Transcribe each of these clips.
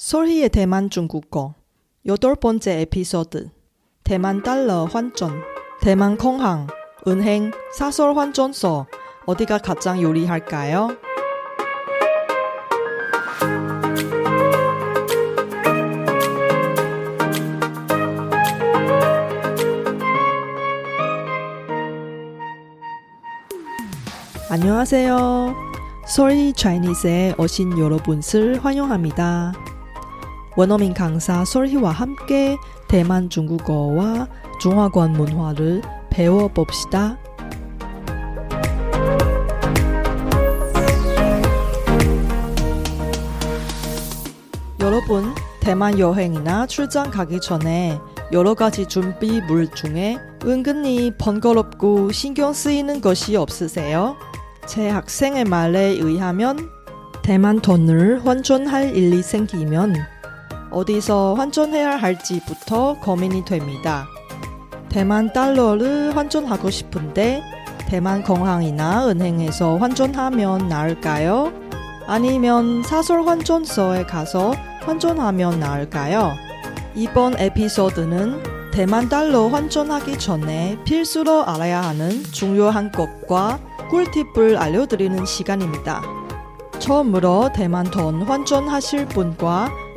솔희의 대만 중국어 여덟 번째 에피소드 대만 달러 환전 대만 공항 은행 사설 환전소 어디가 가장 유리할까요? 안녕하세요. 솔희 차이니스에 오신 여러분을 환영합니다. 원어민 강사 솔희와 함께 대만 중국어와 중화권 문화를 배워봅시다. 여러분, 대만 여행이나 출장 가기 전에 여러 가지 준비물 중에 은근히 번거롭고 신경 쓰이는 것이 없으세요? 제 학생의 말에 의하면 대만 돈을 환전할 일이 생기면 어디서 환전해야 할지부터 고민이 됩니다. 대만 달러를 환전하고 싶은데 대만 공항이나 은행에서 환전하면 나을까요? 아니면 사설 환전소에 가서 환전하면 나을까요? 이번 에피소드는 대만 달러 환전하기 전에 필수로 알아야 하는 중요한 것과 꿀팁을 알려드리는 시간입니다. 처음으로 대만 돈 환전하실 분과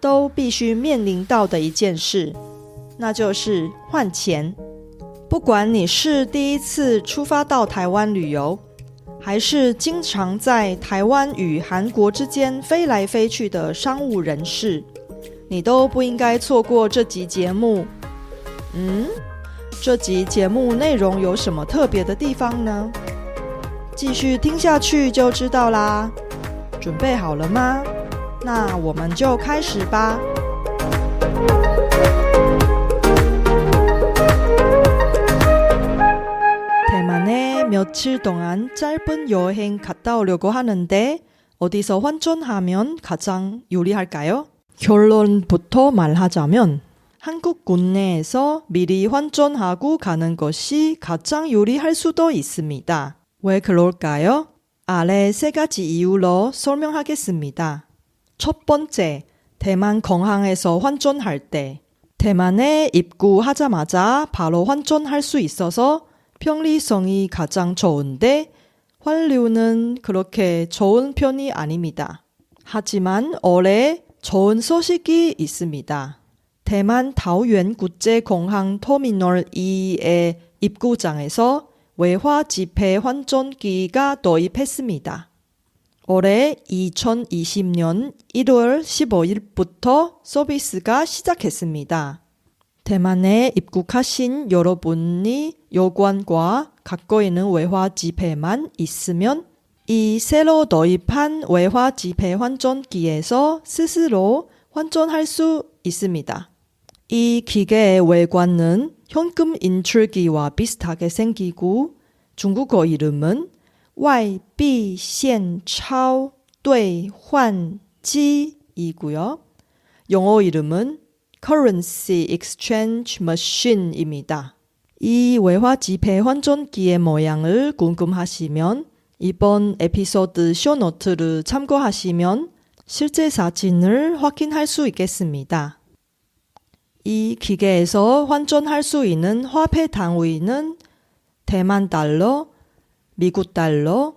都必须面临到的一件事，那就是换钱。不管你是第一次出发到台湾旅游，还是经常在台湾与韩国之间飞来飞去的商务人士，你都不应该错过这集节目。嗯，这集节目内容有什么特别的地方呢？继续听下去就知道啦。准备好了吗？ 那我们就开始吧。 대만에 며칠 동안 짧은 여행 갔다 오려고 하는데 어디서 환전하면 가장 유리할까요? 결론부터 말하자면 한국 국내에서 미리 환전하고 가는 것이 가장 유리할 수도 있습니다. 왜 그럴까요? 아래 세 가지 이유로 설명하겠습니다. 첫 번째, 대만 공항에서 환전할 때 대만에 입국하자마자 바로 환전할 수 있어서 편리성이 가장 좋은데 환류는 그렇게 좋은 편이 아닙니다. 하지만 올해 좋은 소식이 있습니다. 대만 다오yuan 국제공항 터미널 2의 입구장에서 외화 지폐 환전기가 도입했습니다. 올해 2020년 1월 15일부터 서비스가 시작했습니다. 대만에 입국하신 여러분이 여권과 갖고 있는 외화 지폐만 있으면 이 새로 도입한 외화 지폐 환전기에서 스스로 환전할 수 있습니다. 이 기계의 외관은 현금 인출기와 비슷하게 생기고 중국어 이름은 外币现钞兑换机이고요. 영어 이름은 Currency Exchange Machine입니다. 이 외화 지폐 환전기의 모양을 궁금하시면 이번 에피소드 쇼노트를 참고하시면 실제 사진을 확인할 수 있겠습니다. 이 기계에서 환전할 수 있는 화폐 단위는 대만 달러, 미국 달러,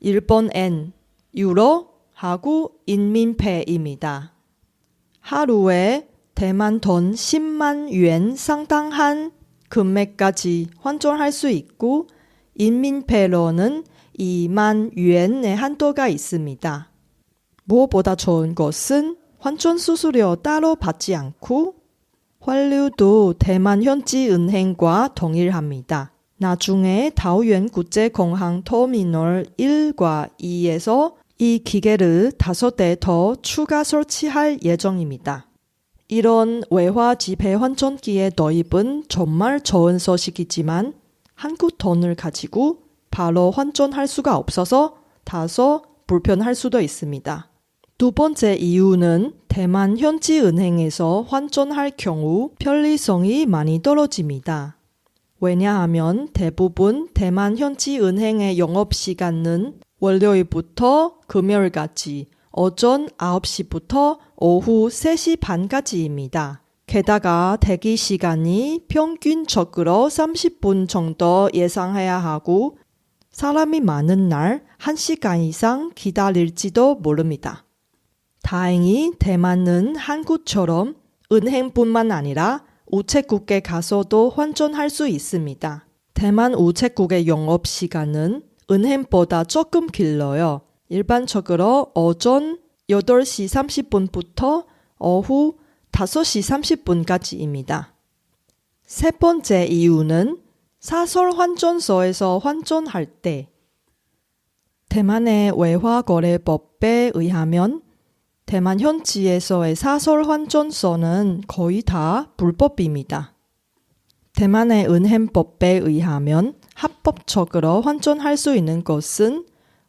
일본 엔, 유로 하고 인민폐입니다. 하루에 대만 돈 10만 yuan 상당한 금액까지 환전할 수 있고 인민폐로는 2만 yuan의 한도가 있습니다. 무엇보다 좋은 것은 환전 수수료 따로 받지 않고 환류도 대만 현지 은행과 동일합니다. 나중에 다오yuan 국제공항 터미널 1과 2에서 이 기계를 다섯 대 더 추가 설치할 예정입니다. 이런 외화 지폐 환전기의 도입은 정말 좋은 소식이지만 한국 돈을 가지고 바로 환전할 수가 없어서 다소 불편할 수도 있습니다. 두 번째 이유는 대만 현지 은행에서 환전할 경우 편리성이 많이 떨어집니다. 왜냐하면 대부분 대만 현지 은행의 영업 시간은 월요일부터 금요일까지 오전 9시부터 오후 3시 반까지입니다. 게다가 대기 시간이 평균적으로 30분 정도 예상해야 하고 사람이 많은 날 1시간 이상 기다릴지도 모릅니다. 다행히 대만은 한국처럼 은행뿐만 아니라 우체국에 가서도 환전할 수 있습니다. 대만 우체국의 영업 시간은 은행보다 조금 길어요. 일반적으로 오전 8시 30분부터 오후 5시 30분까지입니다. 세 번째 이유는 사설 환전소에서 환전할 때 대만의 외화거래법에 의하면 대만 현지에서의 사설 환전소는 거의 다 불법입니다. 대만의 은행법에 의하면 합법적으로 환전할 수 있는 것은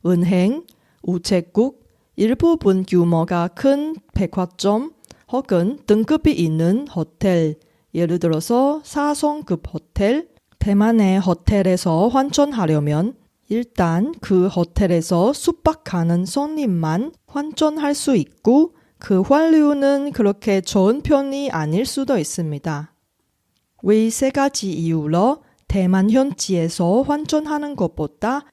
은행, 우체국, 일부분 규모가 큰 백화점 혹은 등급이 있는 호텔, 예를 들어서 4성급 호텔, 대만의 호텔에서 환전하려면 일단 그 호텔에서 숙박하는 손님만 환전할 수 있고 그 환류는 그렇게 좋은 편이 아닐 수도 있습니다. 위 세 가지 이유로 대만 현지에서 환전하는 것보다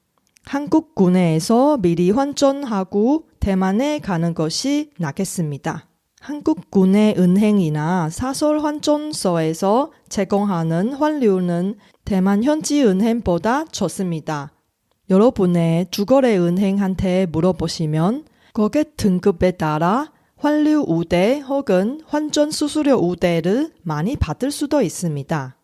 한국 국내에서 미리 환전하고 대만에 가는 것이 낫겠습니다. 한국 국내 은행이나 사설 환전소에서 제공하는 환류는 대만 현지 은행보다 좋습니다. 여러분의 주거래 은행한테 물어보시면 고객 등급에 따라 환류 우대 혹은 환전 수수료 우대를 많이 받을 수도 있습니다.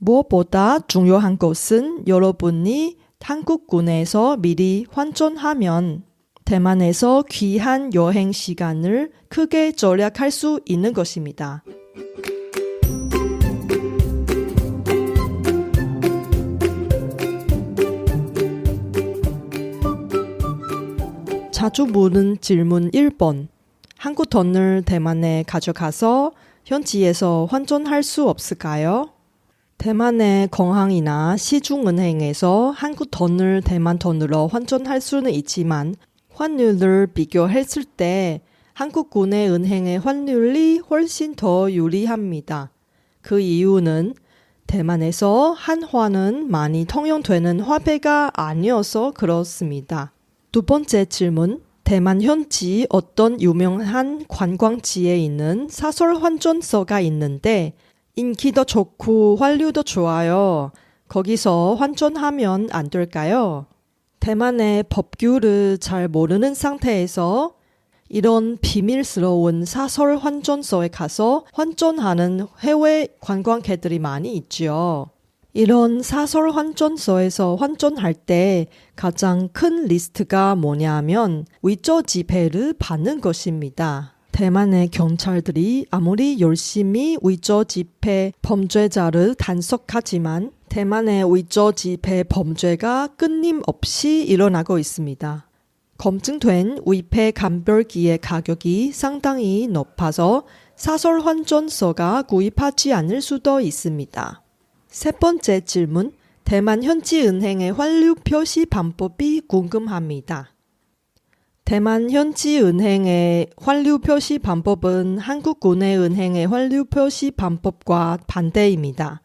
무엇보다 중요한 것은 여러분이 한국군에서 미리 환전하면 대만에서 귀한 여행 시간을 크게 절약할 수 있는 것입니다. 자주 묻는 질문 1번. 한국 돈을 대만에 가져가서 현지에서 환전할 수 없을까요? 대만의 공항이나 시중은행에서 한국 돈을 대만 돈으로 환전할 수는 있지만 환율을 비교했을 때 한국 국내 은행의 환율이 훨씬 더 유리합니다. 그 이유는 대만에서 한화는 많이 통용되는 화폐가 아니어서 그렇습니다. 두 번째 질문. 대만 현지 어떤 유명한 관광지에 있는 사설 환전소가 있는데 인기도 좋고 환류도 좋아요. 거기서 환전하면 안 될까요? 대만의 법규를 잘 모르는 상태에서 이런 비밀스러운 사설 환전소에 가서 환전하는 해외 관광객들이 많이 있죠. 이런 사설 환전소에서 환전할 때 가장 큰 리스트가 뭐냐면 위조 지폐를 받는 것입니다. 대만의 경찰들이 아무리 열심히 위조 지폐 범죄자를 단속하지만 대만의 위조 지폐 범죄가 끊임없이 일어나고 있습니다. 검증된 위폐 감별기의 가격이 상당히 높아서 사설 환전소가 구입하지 않을 수도 있습니다. 세 번째 질문. 대만 현지 은행의 환류 표시 방법이 궁금합니다. 대만 현지 은행의 환류 표시 방법은 한국 국내 은행의 환류 표시 방법과 반대입니다.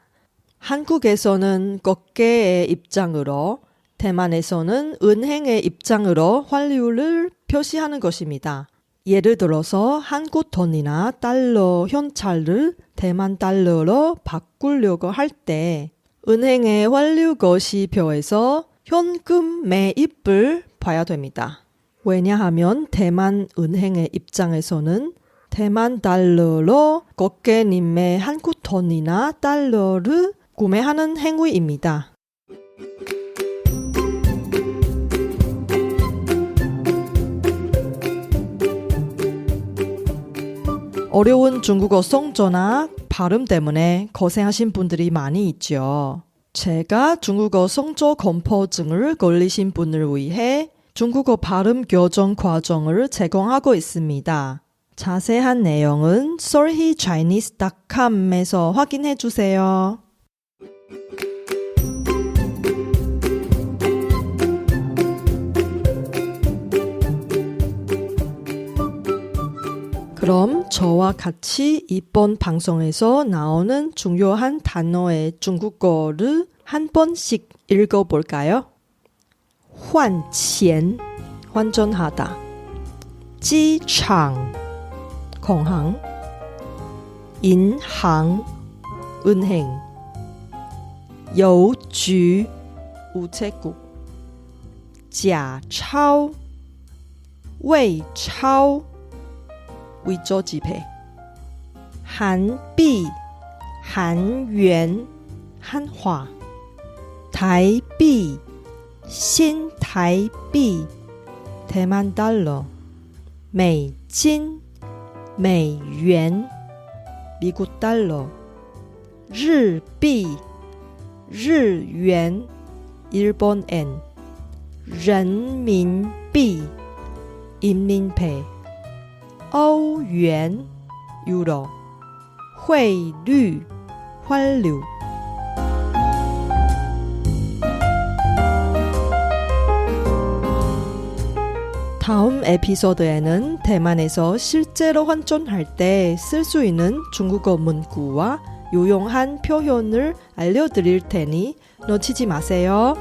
한국에서는国개의 입장으로 대만에서는 은행의 입장으로 환류를 표시하는 것입니다. 예를 들어서 한국 돈이나 달러 현찰을 대만 달러로 바꾸려고 할 때 은행의 환류 거시표에서 현금 매입을 봐야 됩니다. 왜냐하면 대만 은행의 입장에서는 대만 달러로 고객님의 한국 돈이나 달러를 구매하는 행위입니다. 어려운 중국어 성조나 발음 때문에 고생하신 분들이 많이 있죠. 제가 중국어 성조 공포증을 걸리신 분을 위해 중국어 발음 교정 과정을 제공하고 있습니다. 자세한 내용은 solhechinese.com에서 확인해 주세요. 그럼 저와 같이 이번 방송에서 나오는 중요한 단어의 중국어를 한 번씩 읽어볼까요? 환钱 환전하다 机场 공항 银行 은행 邮局 우체국 假钞 외钞 为周几陪韩币韩元韩化台币新台币 temundalo 美金美元美国大陆日币日元日元 n 人民币人民币欧元 유로 汇率 환류 다음 에피소드에는 대만에서 실제로 환전할 때 쓸 수 있는 중국어 문구와 유용한 표현을 알려드릴 테니 놓치지 마세요.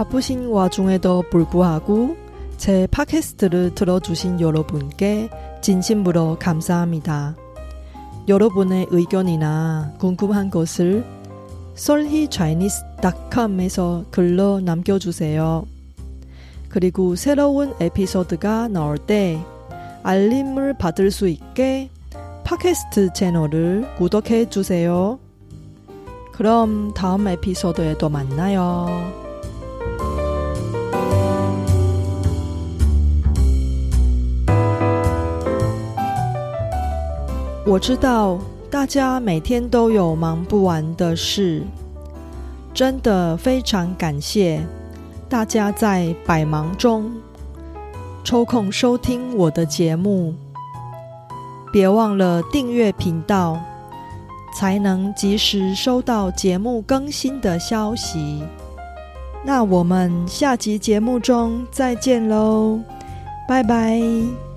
바쁘신 와중에도 불구하고 제 팟캐스트를 들어주신 여러분께 진심으로 감사합니다. 여러분의 의견이나 궁금한 것을 solhechinese.com에서 글로 남겨주세요. 그리고 새로운 에피소드가 나올 때 알림을 받을 수 있게 팟캐스트 채널을 구독해 주세요. 그럼 다음 에피소드에도 만나요. 我知道大家每天都有忙不完的事，真的非常感谢大家在百忙中抽空收听我的节目。别忘了订阅频道，才能及时收到节目更新的消息。那我们下集节目中再见喽，拜拜。